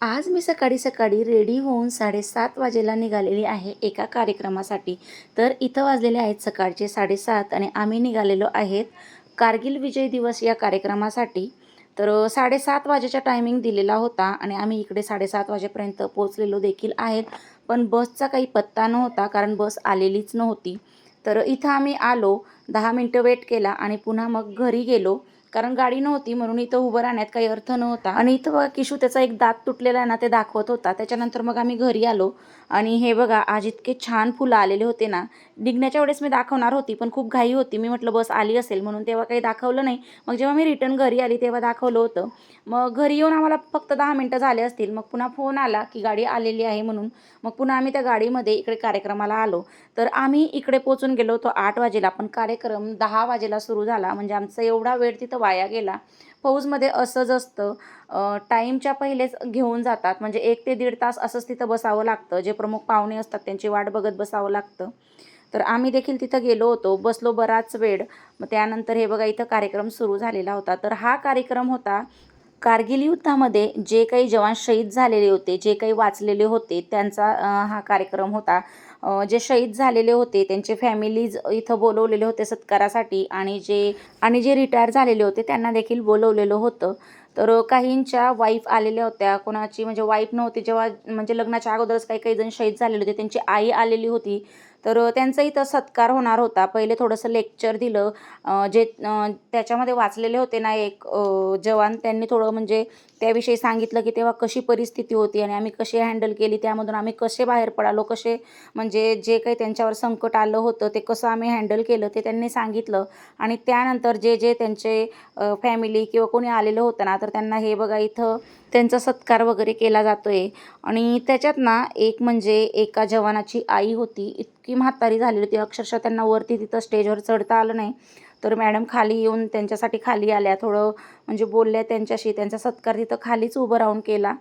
आज मी सकाळी सकाळी रेडी होऊन साडेसात वाजेला निघालेली आहे एका कार्यक्रमासाठी. तर इथं वाजलेले आहेत सकाळचे साडेसात आणि आम्ही निघालेलो आहेत कारगिल विजय दिवस या कार्यक्रमासाठी. तर साडेसात वाजेचा टायमिंग दिलेला होता आणि आम्ही इकडे साडेसात वाजेपर्यंत पोचलेलो देखील आहेत. पण बसचा काही पत्ता नव्हता कारण बस आलेलीच नव्हती. तर इथं आम्ही आलो दहा मिनटं वेट केला आणि पुन्हा मग घरी गेलो. कारण गाडी नव्हती म्हणून इथं उभं राहण्यात काही अर्थ नव्हता. आणि इथं किशू त्याचा एक दात तुटलेला आहे ना ते दाखवत होता. त्याच्यानंतर मग आम्ही घरी आलो. आणि हे बघा आज इतके छान फुलं आलेले होते ना. निघण्याच्या वेळेस मी दाखवणार होती पण खूप घाई होती. मी म्हटलं बस आली असेल. म्हणून तेव्हा काही दाखवलं नाही. मग जेव्हा मी रिटर्न घरी आली तेव्हा दाखवलं होतं. मग घरी येऊन आम्हाला फक्त दहा मिनटं झाले असतील. मग पुन्हा फोन आला की गाडी आलेली आहे म्हणून. मग पुन्हा आम्ही त्या गाडीमध्ये इकडे कार्यक्रमाला आलो. तर आम्ही इकडे पोचून गेलो होतो आठ वाजेला पण कार्यक्रम दहा वाजेला सुरू झाला. म्हणजे आमचा एवढा वेळ तिथं वाया गेला. फौजमध्ये असंच असतं टाईमच्या पहिलेच घेऊन जातात. म्हणजे एक ते दीड तास असंच तिथं बसावं लागतं. जे प्रमुख पाहुणे असतात त्यांची वाट बघत बसावं लागतं. तर आम्ही देखील तिथं गेलो होतो बसलो बराच वेळ. मग त्यानंतर हे बघा इथं कार्यक्रम सुरू झालेला होता. तर हा कार्यक्रम होता कारगिल युद्धामध्ये जे काही जवान शहीद झालेले होते जे काही वाचलेले होते त्यांचा हा कार्यक्रम होता. जे शहीद झालेले होते त्यांचे फॅमिलीज इथं बोलवलेले होते सत्कारासाठी आणि जे आणि जे रिटायर झालेले होते त्यांना देखील बोलवलेलं होतं. तर काहींच्या वाईफ आलेल्या होत्या. कोणाची म्हणजे वाईफ नव्हती. जेव्हा म्हणजे लग्नाच्या अगोदरच काही काही जण शहीद झालेले होते. त्यांची आई आलेली होती. तर त्यांचा इथं सत्कार होणार होता. पहिले थोडंसं लेक्चर दिलं. जे त्याच्यामध्ये वाचलेले होते ना एक जवान त्यांनी थोडं म्हणजे त्याविषयी सांगितलं की तेव्हा कशी परिस्थिती होती आणि आम्ही कशी हँडल केली त्यामधून आम्ही कसे बाहेर पडालो कसे म्हणजे जे काही त्यांच्यावर संकट आलं होतं ते कसं आम्ही हँडल केलं ते त्यांनी सांगितलं. आणि त्यानंतर जे जे त्यांचे फॅमिली किंवा कोणी आलेलं होतं ना तर त्यांना हे बघा इथं त्यांचा सत्कार वगैरे केला जातो आहे आणि त्याच्यात ना एक म्हणजे एका जवानाची आई होती. इतकी म्हातारी झालेली होती. अक्षरशः त्यांना वरती तिथं स्टेजवर चढता आलं नाही. तर मॅडम खाली येऊन त्यांच्यासाठी खाली आल्या. थोडं म्हणजे बोलल्या त्यांच्याशी. त्यांचा सत्कार तिथं खालीच उभं राहून केला.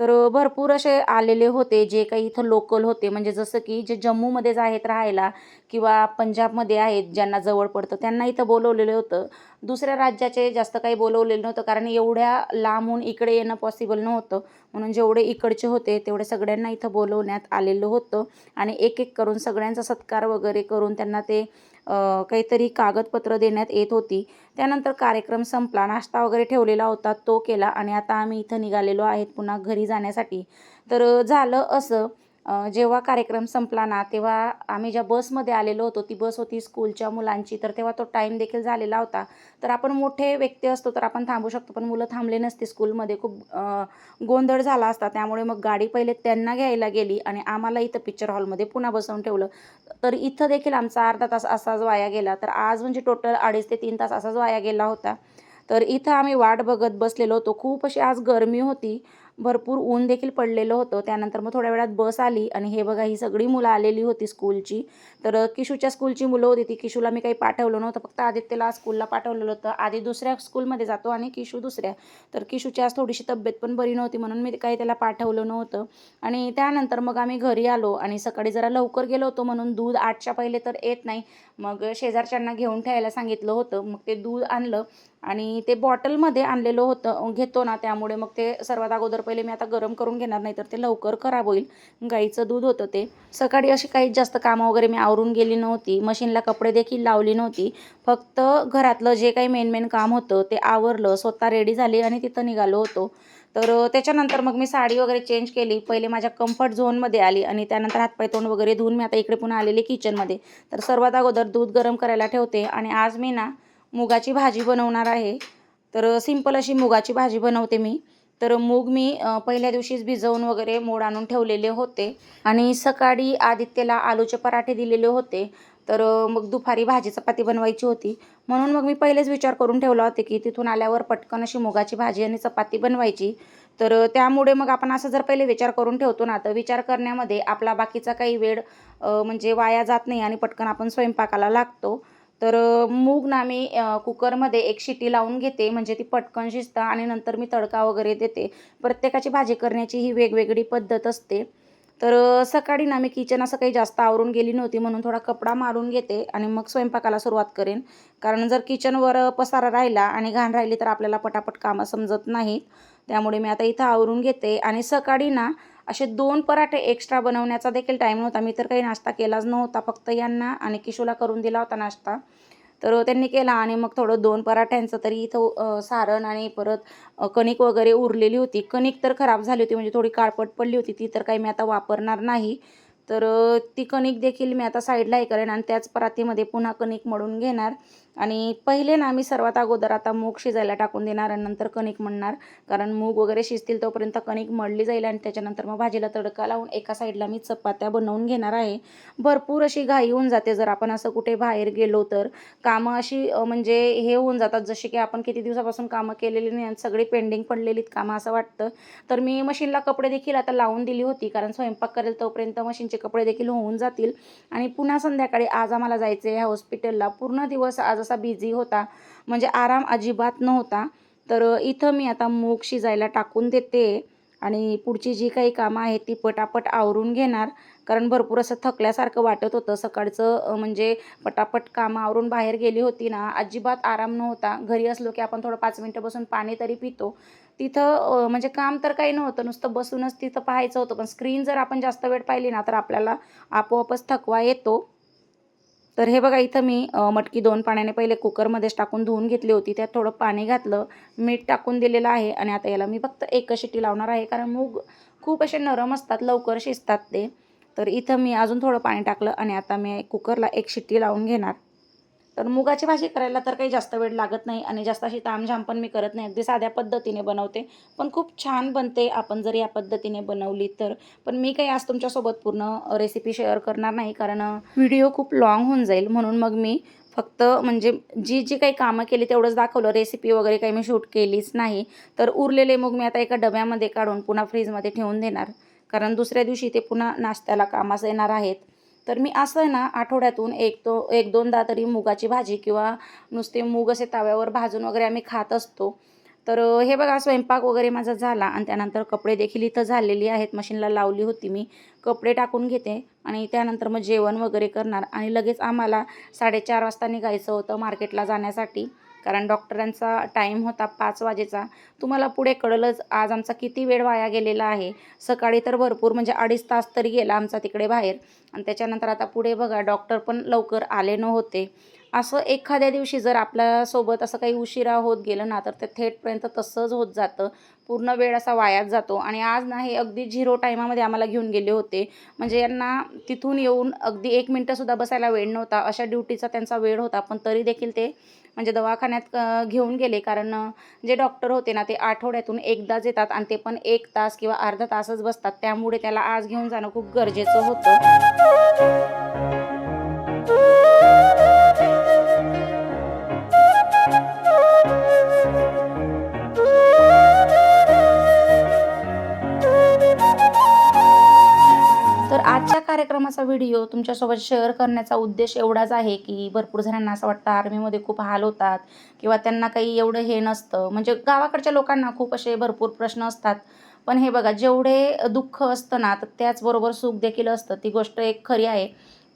तर भरपूर असे आलेले होते जे काही इथं लोकल होते. म्हणजे जसं की जे जम्मूमध्येच आहेत राहायला किंवा पंजाबमध्ये आहेत ज्यांना जवळ पडतं त्यांना इथं बोलवलेलं होतं. दुसऱ्या राज्याचे जास्त काही बोलवलेलं नव्हतं कारण एवढ्या लांबून इकडे येणं पॉसिबल नव्हतं. म्हणून जेवढे इकडचे होते तेवढे सगळ्यांना इथं बोलवण्यात आलेलं होतं. आणि एक एक करून सगळ्यांचा सत्कार वगैरे करून त्यांना ते काहीतरी कागदपत्र देण्यात येत होती. त्यानंतर कार्यक्रम संपला. नाश्ता वगैरे ठेवलेला होता. तो केला आणि आता आम्ही इथं निघालेलो आहेत पुन्हा घरी जाण्यासाठी. तर झालं असं. जेव्हा कार्यक्रम संपला ना तेव्हा आम्ही ज्या बसमध्ये आलेलो होतो ती बस होती स्कूलच्या मुलांची. तर तेव्हा तो टाईम देखील झालेला होता. तर आपण मोठे व्यक्ती असतो तर आपण थांबू शकतो पण मुलं थांबले नसते स्कूलमध्ये. खूप गोंधळ झाला असता. त्यामुळे मग गाडी पहिले त्यांना घ्यायला गेली आणि आम्हाला इथं पिक्चर हॉलमध्ये पुन्हा बसवून ठेवलं. तर इथं देखील आमचा अर्धा तास असाच वाया गेला. तर आज म्हणजे टोटल अडीच ते तीन तास असाच वाया गेला होता. तर इथं आम्ही वाट बघत बसलेलो होतो. खूप अशी आज गरमी होती. भरपूर ऊन देखील पडलेलं होतं. त्यानंतर मग थोड्या वेळात बस आली आणि हे बघा ही सगळी मुलं आलेली होती स्कूलची. तर किशूच्या स्कूलची मुलं होती ती. किशूला मी काही पाठवलं नव्हतं. फक्त आदित्यला स्कूलला पाठवलेलं होतं. आधी दुसऱ्या स्कूलमध्ये जातो आणि किशू दुसऱ्या. तर किशूची आज थोडीशी तब्येत पण बरी नव्हती म्हणून मी काही त्याला पाठवलं नव्हतं. आणि त्यानंतर मग आम्ही घरी आलो आणि सकाळी जरा लवकर गेलो होतो म्हणून दूध आठच्या पहिले तर येत नाही. मग शेजारच्यांना घेऊन ठेवायला सांगितलं होतं. मग ते दूध आणलं. आणि ते बॉटलमध्ये आणलेलं होतं. घेतो ना त्यामुळे मग ते सर्वात अगोदर पहिले मी आता गरम करून घेणार नाही तर ते लवकर खराब होईल. गाईचं दूध होतं ते. सकाळी अशी काहीच जास्त कामं वगैरे मी आवरून गेली नव्हती. मशीनला कपडे देखील लावली नव्हती. फक्त घरातलं जे काही मेन मेन काम होतं ते आवरलं स्वतः रेडी झाली आणि तिथं निघालो होतो. तर त्याच्यानंतर मग मी साडी वगैरे चेंज केली. पहिले माझ्या कम्फर्ट झोनमध्ये आली आणि त्यानंतर हातपाय तोंड वगैरे धुवून मी आता इकडे पुन्हा आलेले किचनमध्ये तर सर्वात अगोदर दूध गरम करायला ठेवते आणि आज मी ना मुगाची भाजी बनवणार आहे. तर सिंपल अशी मुगाची भाजी बनवते मी. तर मूग मी पहिल्या दिवशीच भिजवून वगैरे मोड आणून ठेवलेले होते. आणि सकाळी आदित्यला आलूचे पराठे दिलेले होते. तर मग दुपारी भाजी चपाती बनवायची होती. म्हणून मग मी पहिलेच विचार करून ठेवला होते की तिथून आल्यावर पटकन अशी मुगाची भाजी आणि चपाती बनवायची. तर त्यामुळे मग आपण असं जर पहिले विचार करून ठेवतो ना तर विचार करण्यामध्ये आपला बाकीचा काही वेळ म्हणजे वाया जात नाही आणि पटकन आपण स्वयंपाकाला लागतो. तर मूग ना मी कुकरमध्ये एक शिटी लावून घेते. म्हणजे ती पटकन शिजतं आणि नंतर मी तडका वगैरे देते. प्रत्येकाची भाजी करण्याची ही वेगवेगळी पद्धत असते. तर सकाळी ना मी किचन असं काही जास्त आवरून गेली नव्हती. म्हणून थोडा कपडा मारून घेते आणि मग स्वयंपाकाला सुरुवात करेन. कारण जर किचनवर पसारा राहिला आणि घाण राहिली तर आपल्याला पटापट कामं समजत नाहीत. त्यामुळे मी आता इथं आवरून घेते. आणि सकाळी ना असे दोन पराठे एक्स्ट्रा बनवण्याचा देखील टाईम नव्हता. मी तर काही नाश्ता केलाच नव्हता. फक्त यांना आणि किशूला करून दिला होता नाश्ता. तर त्यांनी केला आणि मग थोडं दोन पराठ्यांचं तरी इथं सारण आणि परत कणिक वगैरे उरलेली होती. कणिक तर खराब झाली होती म्हणजे थोडी काळपट पडली होती. ती तर काही मी आता वापरणार नाही. तर ती कणिक देखील मी आता साईडला हे करेन आणि त्याच परातीमध्ये पुन्हा कणिक मळून घेणार. आणि पहिले ना आम्ही सर्वात अगोदर आता मूग शिजायला टाकून देणार आणि नंतर कणिक म्हणणार. कारण मूग वगैरे शिजतील तोपर्यंत कणिक मळली जाईल आणि त्याच्यानंतर मग भाजीला तडका लावून एका साईडला मी चपात्या बनवून घेणार आहे. भरपूर अशी घाई होऊन जाते जर आपण असं कुठे बाहेर गेलो तर. कामं अशी म्हणजे हे होऊन जातात जसे की आपण किती दिवसापासून कामं केलेली नाही आणि सगळी पेंडिंग पडलेलीत कामं असं वाटतं. तर मी मशीनला कपडे देखील आता लावून दिली होती कारण स्वयंपाक करेल तोपर्यंत मशीनचे कपडे देखील होऊन जातील. आणि पुन्हा संध्याकाळी आज आम्हाला जायचं आहे हॉस्पिटलला. पूर्ण दिवस आज थोडासा बिझी होता. म्हणजे आराम अजिबात नव्हता. तर इथं मी आता मूग शिजायला टाकून देते आणि पुढची जी काही कामं आहेत ती पटापट आवरून घेणार. कारण भरपूर असं थकल्यासारखं वाटत होतं. सकाळचं म्हणजे पटापट कामं आवरून बाहेर गेली होती ना अजिबात आराम नव्हता. घरी असलो की आपण थोडं पाच मिनटं बसून पाणी तरी पितो. तिथं म्हणजे काम तर काही नव्हतं. नुसतं बसूनच तिथं पाहायचं होतं. पण स्क्रीन जर आपण जास्त वेळ पाहिली ना तर आपल्याला आपोआपच थकवा येतो. तर हे बघा इथं मी मटकी दोन पाण्याने पहिले कुकरमध्येच टाकून धुवून घेतली होती. त्यात थोडं पाणी घातलं मीठ टाकून दिलेलं आहे आणि आता याला मी फक्त एकच शिट्टी लावणार आहे कारण मूग खूप असे नरम असतात लवकर शिजतात ते. तर इथं मी अजून थोडं पाणी टाकलं आणि आता मी कुकरला एक शिट्टी लावून घेणार. तर मुगाची भाजी करायला तर काही जास्त वेळ लागत नाही आणि जास्त अशी तामझाम पण मी करत नाही. अगदी साध्या पद्धतीने बनवते. पण खूप छान बनते आपण जर या पद्धतीने बनवली तर. पण मी काही आज तुमच्यासोबत पूर्ण रेसिपी शेअर करणार नाही कारण व्हिडिओ खूप लॉंग होऊन जाईल. म्हणून मग मी फक्त म्हणजे जी जी काही कामं केली तेवढंच दाखवलं. रेसिपी वगैरे काही मी शूट केलीच नाही. तर उरलेले मग मी आता एका डब्यामध्ये काढून पुन्हा फ्रीजमध्ये ठेवून देणार. कारण दुसऱ्या दिवशी ते पुन्हा नाश्त्याला कामास येणार आहेत. तर मी असं आहे ना आठवड्यातून एक तो एक दोनदा तरी मुगाची भाजी किंवा नुसते मूग असे तव्यावर भाजून वगैरे आम्ही खात असतो. तर हे बघा स्वयंपाक वगैरे माझा झाला आणि त्यानंतर कपडे देखील इथं झालेली आहेत. मशीनला लावली होती मी. कपडे टाकून घेते आणि त्यानंतर मग जेवण वगैरे करणार. आणि लगेच आम्हाला साडेचार वाजता निघायचं होतं मार्केटला जाण्यासाठी. कारण डॉक्टरांचा टाईम होता पाच वाजेचा. तुम्हाला पुढे कळलंच आज आमचा किती वेळ वाया गेलेला आहे. सकाळी तर भरपूर म्हणजे अडीच तास तरी गेला आमचा तिकडे बाहेर. आणि त्याच्यानंतर आता पुढे बघा डॉक्टर पण लवकर आले नव्हते. असं एखाद्या दिवशी जर आपल्यासोबत असं काही उशिरा होत गेलं ना तर ते थेटपर्यंत तसंच होत जातं. पूर्ण वेळ असा वायात जातो. आणि आज ना हे अगदी झिरो टायमामध्ये आम्हाला घेऊन गेले होते. म्हणजे यांना तिथून येऊन अगदी एक मिनटंसुद्धा बसायला वेळ नव्हता. अशा ड्युटीचा त्यांचा वेळ होता. पण तरी देखील ते म्हणजे दवाखान्यात घेऊन गेले. कारण जे डॉक्टर होते ना ते आठवड्यातून एकदाच येतात आणि ते पण एक तास किंवा अर्धा तासच बसतात. त्यामुळे त्याला आज घेऊन जाणं खूप गरजेचं होतं. कार्यक्रमाचा व्हिडिओ तुमच्यासोबत शेअर करण्याचा उद्देश एवढाच आहे की भरपूर जणांना असं वाटतं आर्मीमध्ये खूप हाल होतात. किंवा त्यांना काही एवढं हे नसतं. म्हणजे गावाकडच्या लोकांना खूप असे भरपूर प्रश्न असतात. पण हे बघा जेवढे दुःख असतं ना तर त्याचबरोबर सुख देखील असतं. ती गोष्ट एक खरी आहे.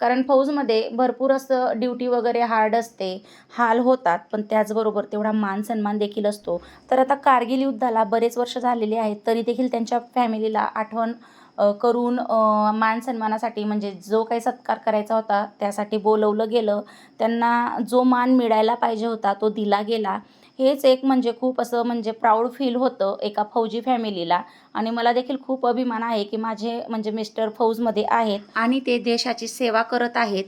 कारण फौजमध्ये भरपूर असं ड्युटी वगैरे हार्ड असते. हाल होतात पण त्याचबरोबर तेवढा मान सन्मान देखील असतो. तर आता कारगिल युद्धाला बरेच वर्ष झालेले आहेत तरी देखील त्यांच्या फॅमिलीला आठवण करून मान सन्मानासाठी म्हणजे जो काही सत्कार करायचा होता त्यासाठी बोलवलं गेलं. त्यांना जो मान मिळायला पाहिजे होता तो दिला गेला. हेच एक म्हणजे खूप असं म्हणजे प्राऊड फील होतं एका फौजी फॅमिलीला आणि मला देखील खूप अभिमान आहे की माझे म्हणजे मिस्टर फौजमध्ये आहेत. आणि ते देशाची सेवा करत आहेत.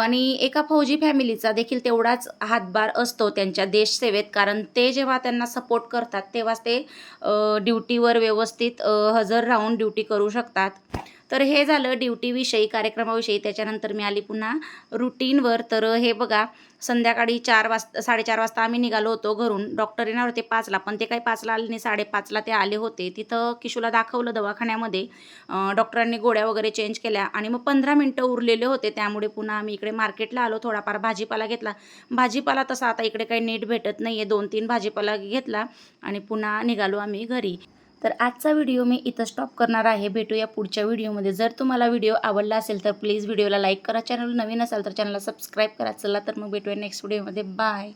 आणि एका फौजी फॅमिलीचा देखील तेवढाच हातभार असतो त्यांच्या देशसेवेत कारण ते जेव्हा त्यांना सपोर्ट करतात तेव्हाच ते ड्युटीवर व्यवस्थित हजर राहून ड्युटी करू शकतात. तर हे झालं ड्युटीविषयी कार्यक्रमाविषयी. त्याच्यानंतर मी आली पुन्हा रुटीनवर तर हे बघा संध्याकाळी चार वाजता साडेचार वाजता आम्ही निघालो होतो घरून. डॉक्टर येणार होते पाचला पण ते काही पाचला आले नाही. साडेपाचला ते आले होते. तिथं किशूला दाखवलं दवाखान्यामध्ये. डॉक्टरांनी गोळ्या वगैरे चेंज केल्या आणि मग पंधरा मिनटं उरलेले होते. त्यामुळे पुन्हा आम्ही इकडे मार्केटला आलो. थोडाफार भाजीपाला घेतला. भाजीपाला तसा आता इकडे काही नीट भेटत नाही आहे दोन तीन भाजीपाला घेतला आणि पुन्हा निघालो आम्ही घरी. तर आजचा व्हिडिओ मी इथं स्टॉप करणार आहे. भेटूया पुढच्या व्हिडिओमध्ये जर तुम्हाला व्हिडिओ आवडला असेल तर प्लीज व्हिडिओला लाईक करा. चॅनल नवीन असाल तर चॅनलला सबस्क्राईब करा. चला तर मग भेटूया नेक्स्ट व्हिडिओमध्ये बाय